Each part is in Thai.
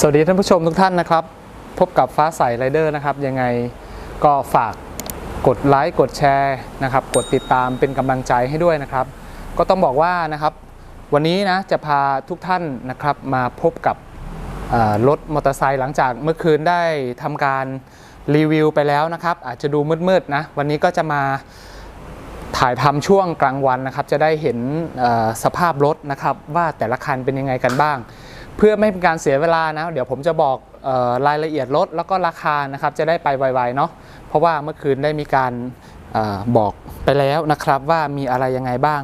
สวัสดีท่านผู้ชมทุกท่านนะครับ พบกับฟ้าใสไรเดอร์นะครับ ยังไงก็ฝากกดไลค์กดแชร์นะครับ กดติดตามเป็นกำลังใจให้ด้วยนะครับ ก็ต้องบอกว่านะครับ วันนี้นะจะพาทุกท่านนะครับมาพบกับรถมอเตอร์ไซค์หลังจากเมื่อคืนได้ทำการรีวิวไปแล้วนะครับ อาจจะดูมืดๆนะ วันนี้ก็จะมาถ่ายทำช่วงกลางวันนะครับ จะได้เห็นสภาพรถนะครับ ว่าแต่ละคันเป็นยังไงกันบ้าง เพื่อไม่เป็นการเสียเวลานะ เดี๋ยวผมจะบอกออรายละเอียดรถแล้วก็ราคานะครับ จะได้ไปไวๆเนาะเพราะว่าเมื่อคืนได้มีการออบอกไปแล้วนะครับว่ามีอะไรยังไงบ้าง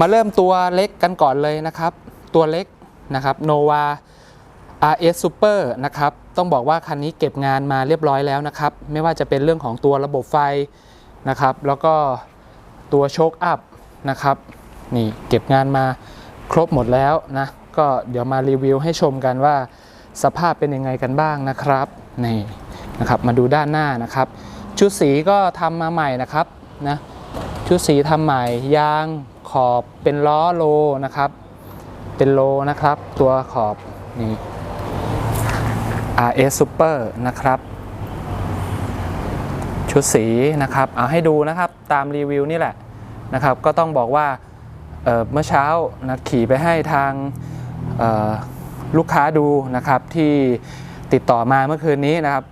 มาเริ่มตัวเล็กกันก่อนเลยนะครับ ตัวเล็กนะครับ Nova RS Super นะครับ ต้องบอกว่าคันนี้เก็บงานมาเรียบร้อยแล้วนะครับ ไม่ว่าจะเป็นเรื่องของตัวระบบไฟนะครับ แล้วก็ตัวโชคอัพนะครับ นี่เก็บงานมาครบหมดแล้วนะ ก็เดี๋ยวมารีวิวให้ชมกันว่า สภาพเป็นยังไงกันบ้างนะครับนี่นะครับมาดูด้านหน้านะครับ ชุดสีก็ทำมาใหม่นะครับนะชุดสีทำใหม่ยางขอบเป็นล้อโลนะครับ เป็นโลนะครับ ตัวขอบนี่ RS Super นะครับ ชุดสีนะครับเอาให้ดูนะครับตามรีวิวนี่แหละนะครับ ก็ต้องบอกว่าเเมื่อเช้านะขี่ไปให้ทาง ลูกค้าดูนะครับที่ติดต่อมาเมื่อคืนนี้นะครับ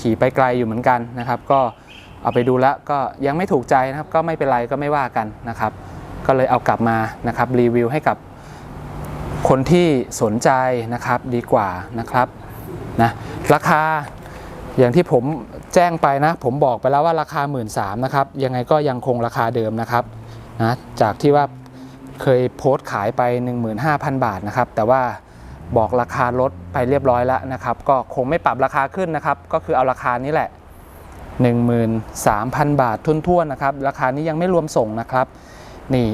ขี่ไปไกลอยู่เหมือนกันนะครับ ก็เอาไปดูแล้วก็ยังไม่ถูกใจนะครับ ก็ไม่เป็นไรก็ไม่ว่ากันนะครับ ก็เลยเอากลับมานะครับรีวิวให้กับคนที่สนใจนะครับดีกว่านะครับนะราคาอย่างที่ผมแจ้งไปนะ ผมบอกไปแล้วว่าราคา 1 3ื่นนะครับยังไงก็ยังคงราคาเดิมนะครับนะจากที่ว่า เคยโพสต์ขายไป 15,000 บาทนะครับ แต่ว่าบอกราคาลดไปเรียบร้อยแล้วนะครับ ก็คงไม่ปรับราคาขึ้นนะครับ ก็คือเอาราคานี้แหละ 13,000 บาททุนๆนะครับ ราคานี้ยังไม่รวมส่งนะครับ นี่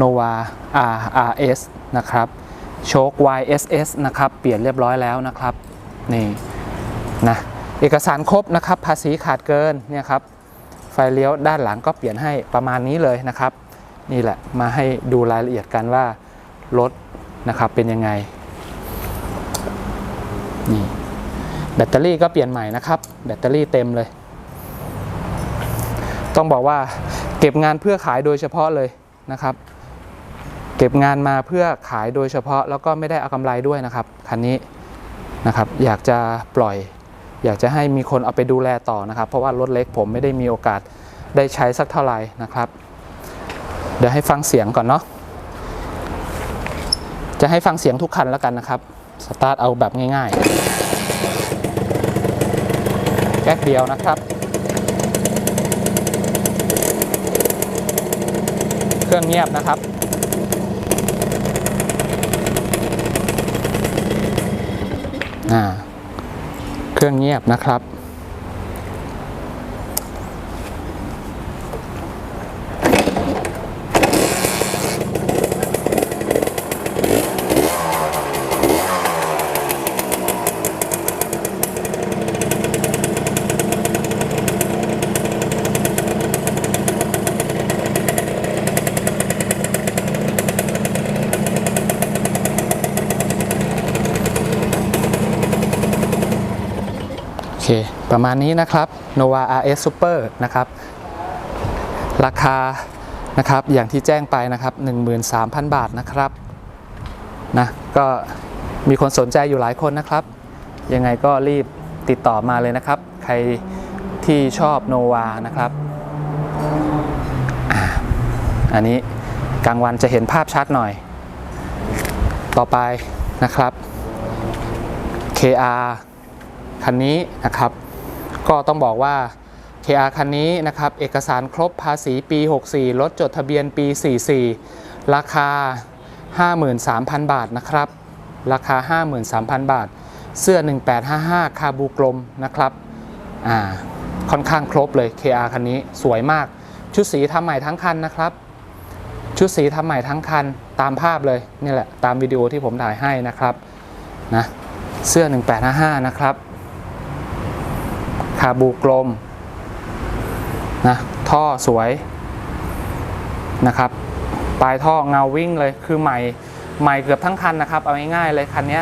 Nova RRS นะครับ โชค YSS นะครับ เปลี่ยนเรียบร้อยแล้วนะครับ นี่นะเอกสารครบนะครับ ภาษีขาดเกินเนี่ยครับไฟเลี้ยวด้านหลังก็เปลี่ยนให้ประมาณนี้เลยนะครับ นี่แหละมาให้ดูรายละเอียดกันว่ารถนะครับเป็นยังไงนี่แบตเตอรี่ก็เปลี่ยนใหม่นะครับ แบตเตอรี่เต็มเลย ต้องบอกว่าเก็บงานเพื่อขายโดยเฉพาะเลยนะครับ เก็บงานมาเพื่อขายโดยเฉพาะ แล้วก็ไม่ได้เอากำไรด้วยนะครับคันนี้นะครับ อยากจะปล่อย อยากจะให้มีคนเอาไปดูแลต่อนะครับ เพราะว่ารถเล็กผมไม่ได้มีโอกาสได้ใช้สักเท่าไหร่นะครับ เดี๋ยวให้ฟังเสียงก่อนเนาะจะให้ฟังเสียงทุกคันแล้วกันนะครับ สตาร์ทเอาแบบง่ายๆแก๊กเดียวนะครับ เครื่องเงียบนะครับอ่าเครื่องเงียบนะครับ เค ประมาณนี้นะครับ Nova RS Super นะครับ ราคานะครับอย่างที่แจ้งไปนะครับ 13,000 บาทนะครับนะก็มีคนสนใจอยู่หลายคนนะครับ ยังไงก็รีบติดต่อมาเลยนะครับ ใครที่ชอบ Nova นะครับอันนี้กลางวันจะเห็นภาพชัดหน่อย ต่อไปนะครับ KR คันนี้นะครับ ก็ต้องบอกว่า KR คันนี้นะครับ เอกสารครบภาษีปี 64 รถจดทะเบียนปี 44 ราคา 53,000 บาทนะครับ ราคา 53,000 บาท เสื้อ 1855 คาบูกลมนะครับ อ่า ค่อนข้างครบเลย KR คันนี้สวยมาก ชุดสีทำใหม่ทั้งคันนะครับ ชุดสีทำใหม่ทั้งคัน ตามภาพเลยนี่แหละ ตามวิดีโอที่ผมถ่ายให้นะครับ นะ เสื้อ 1855 นะครับาบูกลมนะท่อสวยนะครับปลายท่อเงาวิ่งเลยคือใหม่ใหม่เกือบทั้งคันนะครับ เอาง่ายๆเลยคันนี้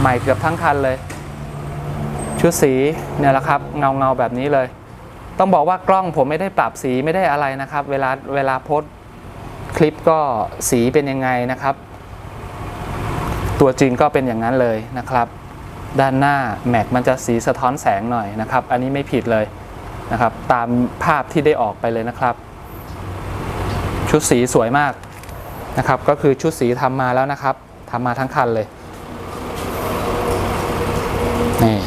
ใหม่เกือบทั้งคันเลย ชุดสีเนี่ยแหละครับเงาเงาๆแบบนี้เลย ต้องบอกว่ากล้องผมไม่ได้ปรับสีไม่ได้อะไรนะครับ เวลาเวลาโพสคลิปก็สีเป็นยังไงนะครับ ตัวจริงก็เป็นอย่างนั้นเลยนะครับ ด้านหน้าแม็กมันจะสีสะท้อนแสงหน่อยนะครับ อันนี้ไม่ผิดเลยนะครับ ตามภาพที่ได้ออกไปเลยนะครับ ชุดสีสวยมากนะครับ ก็คือชุดสีทำมาแล้วนะครับทำมาทั้งคันเลยนี่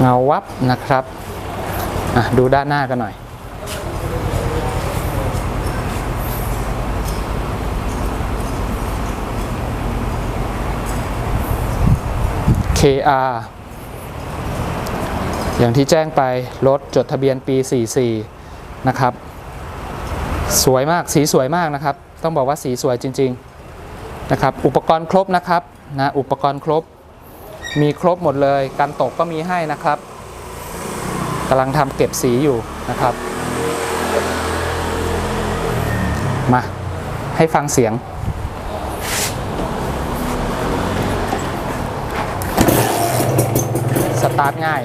เงาวับนะครับดูด้านหน้ากันหน่อย KR อย่างที่แจ้งไปรถจดทะเบียนปี 44 นะครับ สวยมากสีสวยมากนะครับ ต้องบอกว่าสีสวยจริง ๆ นะครับ อุปกรณ์ครบนะครับนะอุปกรณ์ครบมีครบหมดเลยกันตกก็มีให้นะครับกำลังทำเก็บสีอยู่นะครับ มาให้ฟังเสียง ตาร์ทง่าย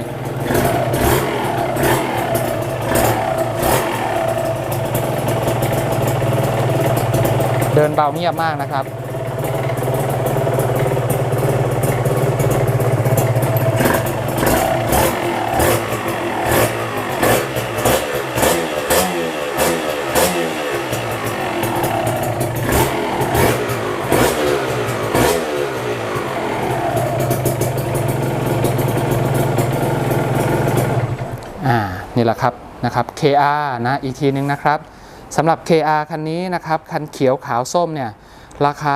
เดินเบาเงียบมากนะครับ แหละครับนะครับ KR นะอีกทีนึงนะครับสำหรับ KR คันนี้นะครับคันเขียวขาวส้มเนี่ยราคา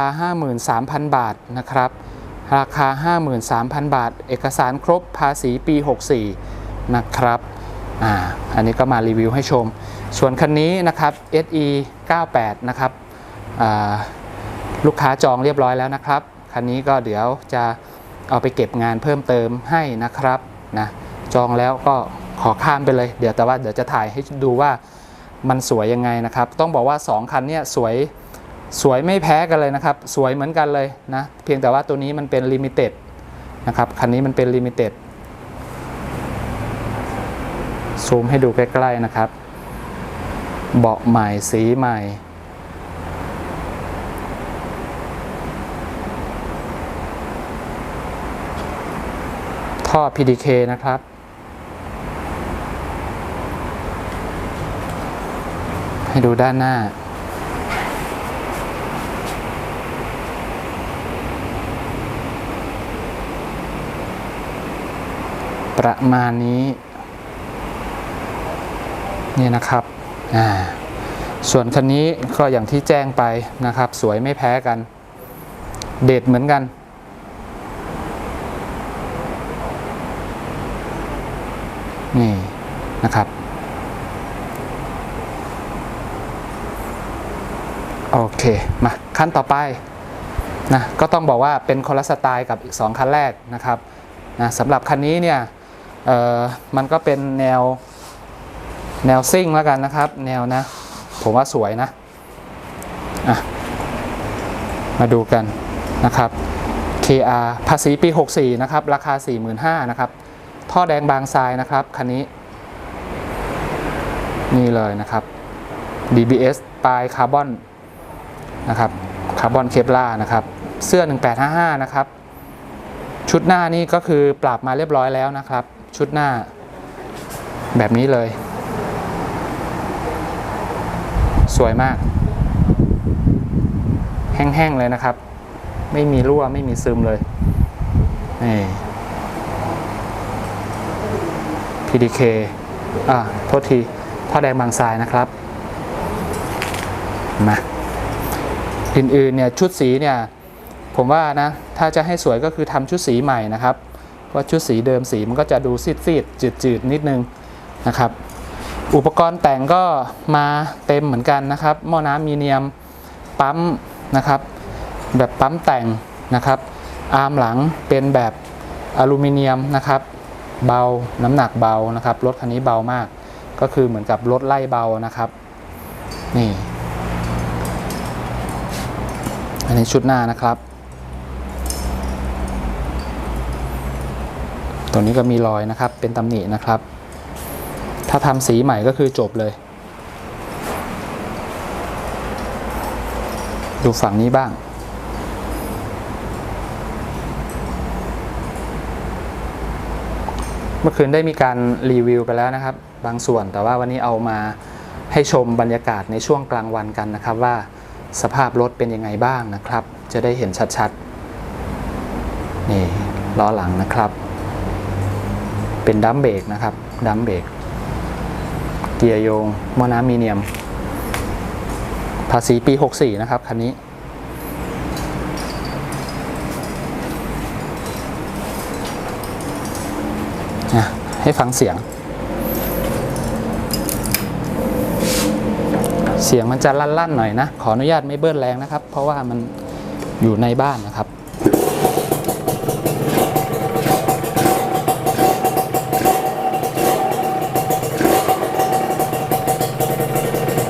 53,000 บาทนะครับราคา 53,000 บาท เอกสารครบภาษีปี 64 นะครับอ่าอันนี้ก็มารีวิวให้ชม ส่วนคันนี้นะครับ SE 98 นะครับอ่าลูกค้าจองเรียบร้อยแล้วนะครับ คันนี้ก็เดี๋ยวจะเอาไปเก็บงานเพิ่มเติมให้นะครับนะจองแล้วก็ ขอข้ามไปเลย เดี๋ยวแต่ว่าเดี๋ยวจะถ่ายให้ดูว่ามันสวยยังไงนะครับ ต้องบอกว่า 2 คันเนี้สวยสวยไม่แพ้กันเลยนะครับ สวยเหมือนกันเลยนะ เพียงแต่ว่าตัวนี้มันเป็นลิมิเต็ดนะครับ คันนี้มันเป็นลิมิเต็ดซูมให้ดูใกล้ๆนะครับ เบาะใหม่สีใหม่ ท่อ PDK นะครับ ให้ดูด้านหน้า ประมาณนี้ นี่นะครับอ่าส่วนคันนี้ก็อย่างที่แจ้งไปนะครับ สวยไม่แพ้กัน เด็ดเหมือนกัน นี่นะครับ โอ เค มาขั้นต่อไปนะก็ต้องบอกว่าเป็นคนละสไตล์กับอีก 2 คันแรกนะครับนะสำหรับคันนี้เนี่ยมันก็เป็นแนวแนวซิ่งแล้วกันนะครับ แนวนะ ผมว่าสวยนะะมาดูกันนะครับ KR ภาษีปี 64 นะครับ ราคา 45,000นะครับ ท่อแดงบางทรายนะครับ คันนี้ นี่เลยนะครับ DBS ปลายคาร์บอน นะครับคาร์บอนเคปล่านะครับเสื้อ 1855 นะครับ ชุดหน้านี่ก็คือปรับมาเรียบร้อยแล้วนะครับ ชุดหน้าแบบนี้เลย สวยมาก แห้งๆเลยนะครับ ไม่มีรั่วไม่มีซึมเลยนี่ PDK อ่าโทษทีท่อแดงบางทรายนะครับมา อื่นๆเนี่ยชุดสีเนี่ยผมว่านะถ้าจะให้สวยก็คือทำชุดสีใหม่นะครับเพราะชุดสีเดิมสีมันก็จะดูซีดๆจืดๆนิดนึงนะครับ อุปกรณ์แต่งก็มาเต็มเหมือนกันนะครับ หม้อน้ำมีเนียมปั๊มนะครับ แบบปั๊มแต่งนะครับ อาร์มหลังเป็นแบบอลูมิเนียมนะครับ เบาน้ำหนักเบานะครับรถคันนี้เบามาก ก็คือเหมือนกับรถไล่เบานะครับ นี้ชุดหน้านะครับ ตัวนี้ก็มีรอยนะครับ เป็นตำหนินะครับ ถ้าทำสีใหม่ก็คือจบเลย ดูฝั่งนี้บ้างเมื่อคืนได้มีการรีวิวไปแล้วนะครับ บางส่วนแต่ว่าวันนี้เอามาให้ชมบรรยากาศในช่วงกลางวันกันนะครับว่า สภาพรถเป็นยังไงบ้างนะครับ จะได้เห็นชัดๆ นี่ล้อหลังนะครับ เป็นดัมเบรกนะครับดัมเบรกเกียร์โยงมอน้ำมีเนียม ภาษีปี 64 นะครับคันนี้นะให้ฟังเสียง เสียงมันจะลั่นๆหน่อยนะ ขออนุญาตไม่เบิ้ลแรงนะครับ เพราะว่ามันอยู่ในบ้านนะครับ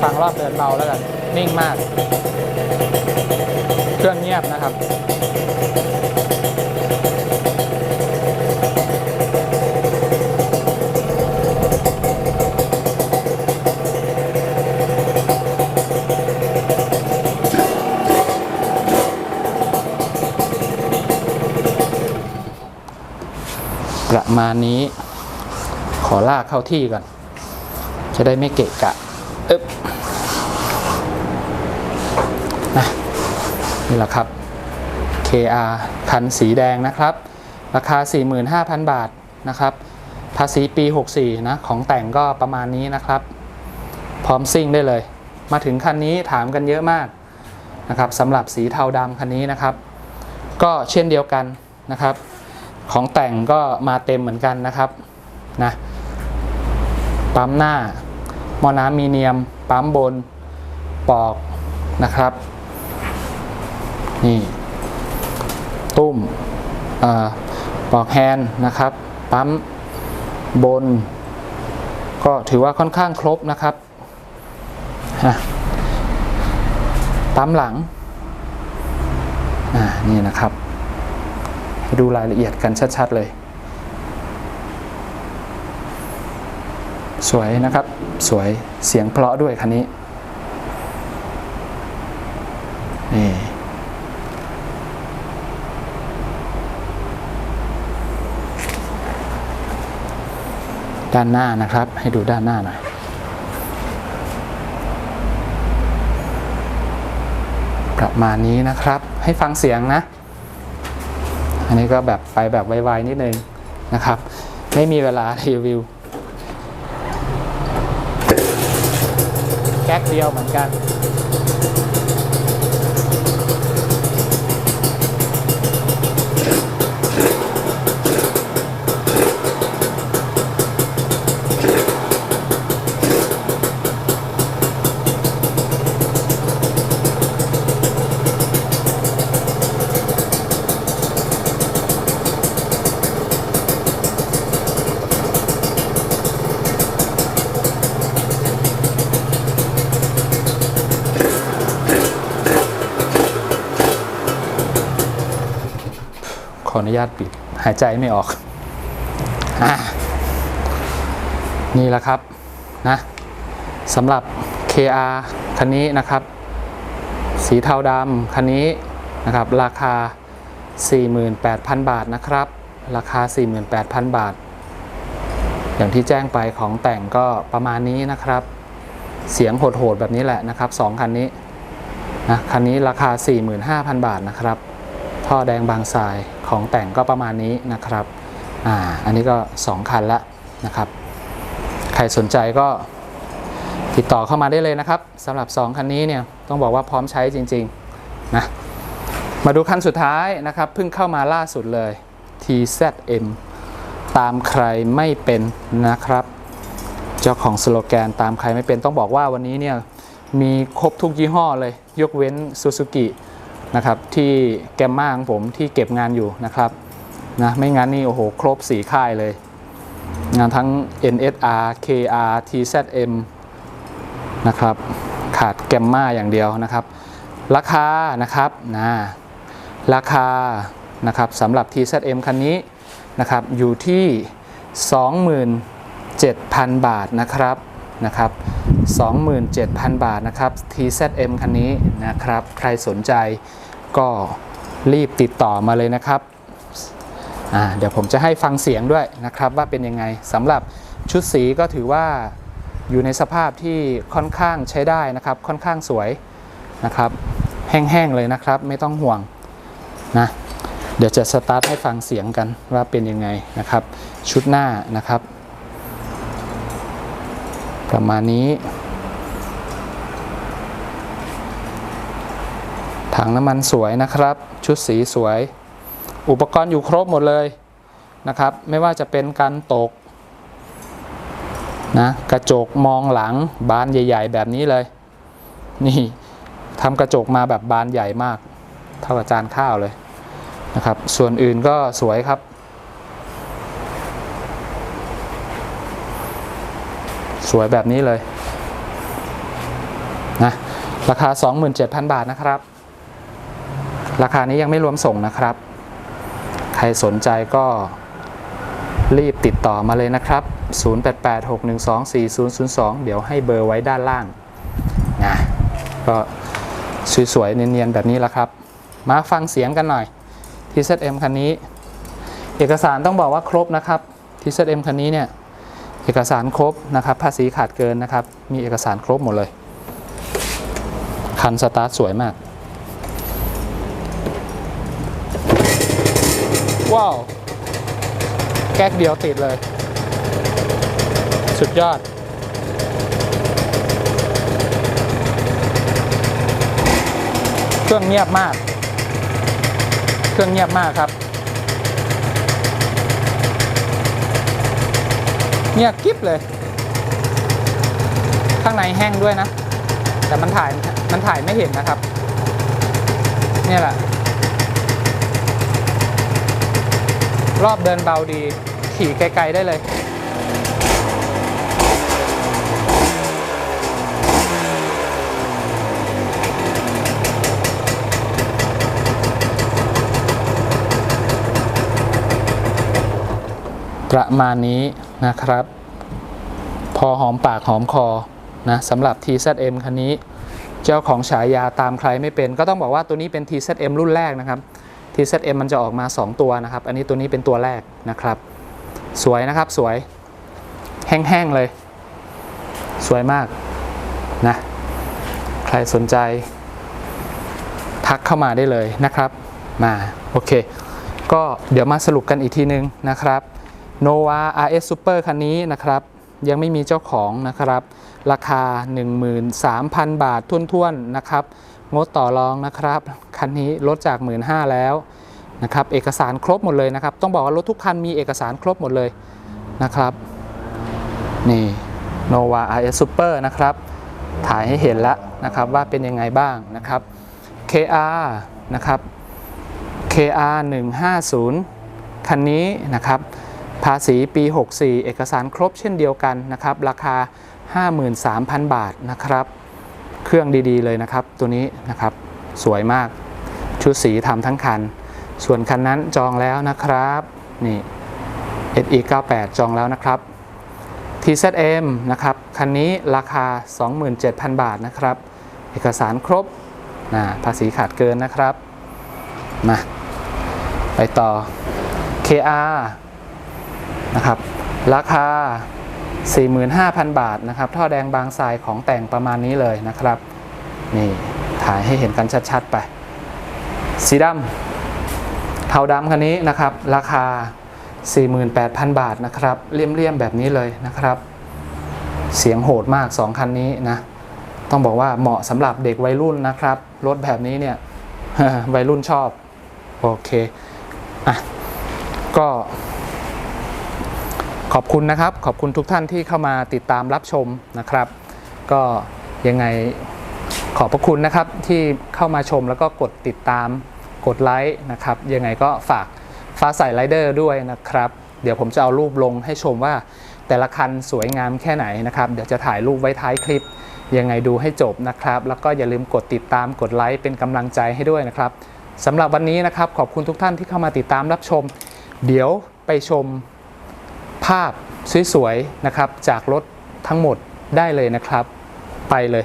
ฟังรอบเดินเบาแล้วกันนิ่งมาก เครื่องเงียบนะครับ ประมาณนี้ ขอลากเข้าที่ก่อน จะได้ไม่เกะกะอึ๊บนะนี่แหละครับ KR คันสีแดงนะครับ ราคา 45,000 บาทนะครับ ภาษีปี 64 นะ ของแต่งก็ประมาณนี้นะครับ พร้อมซิ่งได้เลย มาถึงคันนี้ถามกันเยอะมากนะครับสำหรับสีเทาดำคันนี้นะครับ ก็เช่นเดียวกันนะครับ ของแต่งก็มาเต็มเหมือนกันนะครับนะปั๊มหน้าหมอน้ำมีเนียม ปั๊มบนปอกนะครับ นี่ ตุ้มอปอกแฮนนะครับ ปั๊มบน ก็ถือว่าค่อนข้างครบนะครับฮะปั๊มหลังอ่านี่นะครับ ดูรายละเอียดกันชัดๆเลย สวยนะครับ สวยเสียงเพราะด้วยคันนี้นี่ด้านหน้านะครับ ให้ดูด้านหน้าหน่อยประมาณนี้นะครับ ให้ฟังเสียงนะ อันนี้ก็แบบไปแบบไวๆนิดนึงนะครับ ไม่มีเวลารีวิวแก๊กเดียวเหมือนกัน ออนุญาตปิด หายใจไม่ออกอนี่แหละครับนะสำหรับ KR คันนี้นะครับ สีเทาดำคันนี้นะครับ ราคา 48,000 บาทนะครับ ราคา 48,000 บาท อย่างที่แจ้งไปของแต่งก็ประมาณนี้นะครับ เสียงโหดๆแบบนี้แหละนะครับสองคันนี้นะคันนี้ราคา 45,000 บาทนะครับ ท่อแดงบางทรายของแต่งก็ประมาณนี้นะครับอ่าอันนี้ก็ 2 คันละนะครับ ใครสนใจก็ติดต่อเข้ามาได้เลยนะครับสำหรับ 2 คันนี้เนี่ยต้องบอกว่าพร้อมใช้จริงๆนะมาดูคันสุดท้ายนะครับเพิ่งเข้ามาล่าสุดเลย TZM ตามใครไม่เป็นนะครับ เจ้าของสโลแกนตามใครไม่เป็นต้องบอกว่าวันนี้เนี่ยมีครบทุกยี่ห้อเลย ยกเว้น Suzuki นะครับที่แกมมาของผมที่เก็บงานอยู่นะครับนะไม่งั้นนี่โอ้โหครบสีค่ายเลยงานทั้ง NSR KR TZM นะครับขาดแกมมาอย่างเดียวนะครับ ราคานะครับนะราคานะครับสำหรับ TZM คันนี้นะครับอยู่ที่ 27,000 บาทนะครับ นะครับ 27,000 บาทนะครับ TZM คันนี้นะครับ ใครสนใจก็รีบติดต่อมาเลยนะครับ เดี๋ยวผมจะให้ฟังเสียงด้วยนะครับว่าเป็นยังไงสำหรับชุดสีก็ถือว่าอยู่ในสภาพที่ค่อนข้างใช้ได้นะครับ ค่อนข้างสวยนะครับ แห้งๆเลยนะครับ ไม่ต้องห่วงนะเดี๋ยวจะสตาร์ทให้ฟังเสียงกันว่าเป็นยังไงนะครับ ชุดหน้านะครับ ประมาณนี้ ถังน้ำมันสวยนะครับ ชุดสีสวย อุปกรณ์อยู่ครบหมดเลยนะครับ ไม่ว่าจะเป็นการตกนะกระจกมองหลังบานใหญ่ ๆ แบบนี้เลย นี่ทำกระจกมาแบบบานใหญ่มาก เท่ากับจานข้าวเลยนะครับ ส่วนอื่นก็สวยครับ สวยแบบนี้เลยนะราคา 27,000 บาทนะครับ ราคานี้ยังไม่รวมส่งนะครับ ใครสนใจก็รีบติดต่อมาเลยนะครับ 0886124002 เดี๋ยวให้เบอร์ไว้ด้านล่างนะก็สวยๆ เนียนๆ แบบนี้แหละครับ มาฟังเสียงกันหน่อย TZM คันนี้ เอกสารต้องบอกว่าครบนะครับ TZM คันนี้เนี่ย เอกสารครบนะครับ ภาษีขาดเกินนะครับ มีเอกสารครบหมดเลย คันสตาร์ทสวยมาก ว้าว แก๊กเดียวติดเลย สุดยอด เครื่องเงียบมาก เครื่องเงียบมากครับ เงียบกิ๊บเลย ข้างในแห้งด้วยนะ แต่มันถ่ายมันถ่ายไม่เห็นนะครับเนี่ยแหละ รอบเดินเบาดี ขี่ไกลๆได้เลยประมาณนี้ นะครับ พอหอมปากหอมคอนะสำหรับ TZM คันนี้ เจ้าของฉายาตามใครไม่เป็น ก็ต้องบอกว่าตัวนี้เป็น TZM รุ่นแรกนะครับ TZM มันจะออกมา 2 ตัวนะครับ อันนี้ตัวนี้เป็นตัวแรกนะครับ สวยนะครับสวย แห้งๆเลย สวยมากนะใครสนใจ ทักเข้ามาได้เลยนะครับมาโอเค ก็เดี๋ยวมาสรุปกันอีกทีนึงนะครับ Nova RS Super คันนี้นะครับ ยังไม่มีเจ้าของนะครับ ราคา 13,000 บาททุ่นๆนะครับ งดต่อรองนะครับ คันนี้ลดจาก 15,000แล้วนะครับ เอกสารครบหมดเลยนะครับ ต้องบอกว่ารถทุกคันมีเอกสารครบหมดเลยนะครับ นี่ Nova RS Super นะครับ ถ่ายให้เห็นแล้วนะครับว่าเป็นยังไงบ้างนะครับ KR นะครับ KR 150คันนี้นะครับ ภาษีปี 64 เอกสารครบเช่นเดียวกันนะครับ ราคา 53,000 บาทนะครับ เครื่องดีๆเลยนะครับตัวนี้นะครับ สวยมาก ชุดสีทำทั้งคัน ส่วนคันนั้นจองแล้วนะครับนี่ SE 98จองแล้วนะครับ TZM นะครับ คันนี้ราคา 27,000 บาทนะครับ เอกสารครบนะภาษีขาดเกินนะครับมาไปต่อ KR นะครับ ราคา 45,000 บาทนะครับ ท่อแดงบางทรายของแต่งประมาณนี้เลยนะครับ นี่ถ่ายให้เห็นกันชัดๆไป สีดำเทาดำคันนี้นะครับ ราคา 48,000 บาทนะครับ เลี่ยมๆแบบนี้เลยนะครับ เสียงโหดมาก 2 คันนี้นะ ต้องบอกว่าเหมาะสำหรับเด็กวัยรุ่นนะครับ รถแบบนี้เนี่ยวัยรุ่นชอบ โอเค อะ ก็ ขอบคุณนะครับ ขอบคุณทุกท่านที่เข้ามาติดตามรับชมนะครับ ก็ยังไงขอบพระคุณนะครับที่เข้ามาชมแล้วก็กดติดตามกดไลค์นะครับ ยังไงก็ฝากฟ้าใสไรเดอร์ด้วยนะครับ เดี๋ยวผมจะเอารูปลงให้ชมว่าแต่ละคันสวยงามแค่ไหนนะครับ เดี๋ยวจะถ่ายรูปไว้ท้ายคลิป ยังไงดูให้จบนะครับ แล้วก็อย่าลืมกดติดตามกดไลค์เป็นกำลังใจให้ด้วยนะครับสำหรับวันนี้นะครับขอบคุณทุกท่านที่เข้ามาติดตามรับชม เดี๋ยวไปชม ภาพสวยๆนะครับจากรถทั้งหมดได้เลยนะครับ ไปเลย